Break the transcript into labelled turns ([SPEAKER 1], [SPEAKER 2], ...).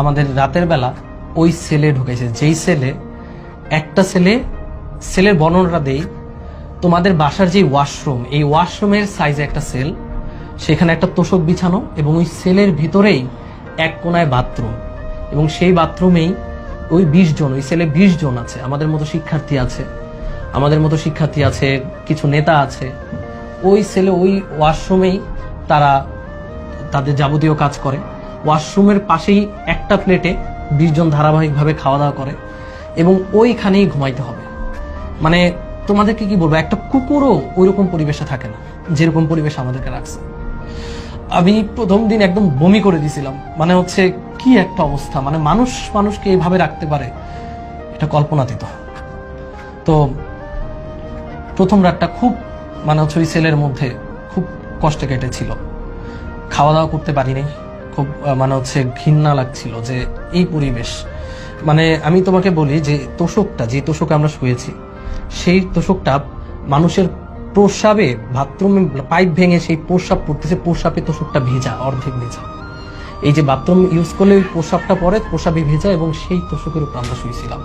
[SPEAKER 1] আমাদের রাতের বেলা ওই সেলে ঢুকেছে। যেই সেলে, একটা সেলে, সেলের বর্ণনাটা দেই। তোমাদের বাসার যে ওয়াশরুম এই ওয়াশরুমের সাইজে একটা সেল, সেখানে একটা তোষক বিছানো এবং ওই সেলের ভিতরেই এক কোনায় বাথরুম এবং সেই বাথরুমেই ওই বিশ জন, ওই সেলে বিশ জন আছে। আমাদের মতো শিক্ষার্থী আছে, আমাদের মতো শিক্ষার্থী আছে, কিছু নেতা আছে। ওই সেলে, ওই ওয়াশরুমেই তারা তাদের যাবতীয় কাজ করে। ওয়াশরুমের পাশেই একটা প্লেটে বিশ জন ধারাবাহিকভাবে খাওয়া দাওয়া করে এবং ওইখানেই ঘুমাইতে হবে। মানে তোমাদেরকে কি বলব, একটা কুকুরও ওইরকম পরিবেশে থাকে না, যেরকম পরিবেশ আমাদেরকে রাখছে। আমি প্রথম দিন একদম বমি করে দিছিলাম মানে হচ্ছে কি একটা অবস্থা মানে মানুষ, মানুষকে এইভাবে রাখতে পারে, এটা কল্পনাতীত। তো প্রথম রাতটা খুব মানে হচ্ছে ওই সেলের মধ্যে খুব কষ্টে কেটেছিল। খাওয়া দাওয়া করতে পারিনি। খুব মানে হচ্ছে ঘৃণা লাগছিল যে এই পরিবেশ। মানে আমি তোমাকে বলি যে তোষকটা, যে তোষকে আমরা শুয়েছি, সেই তোষকটা মানুষের প্রস্রাবে বাথরুমে পাইপ ভেঙে সেই প্রস্রাব পড়তেছে প্রস্রাবে তোষকটা ভেজা, অর্ধেক ভেজা। এই যে বাথরুম ইউজ করলে ওই প্রস্রাবটা পরে প্রস্রাবে ভেজা এবং সেই তোষকের উপর আমরা শুয়েছিলাম।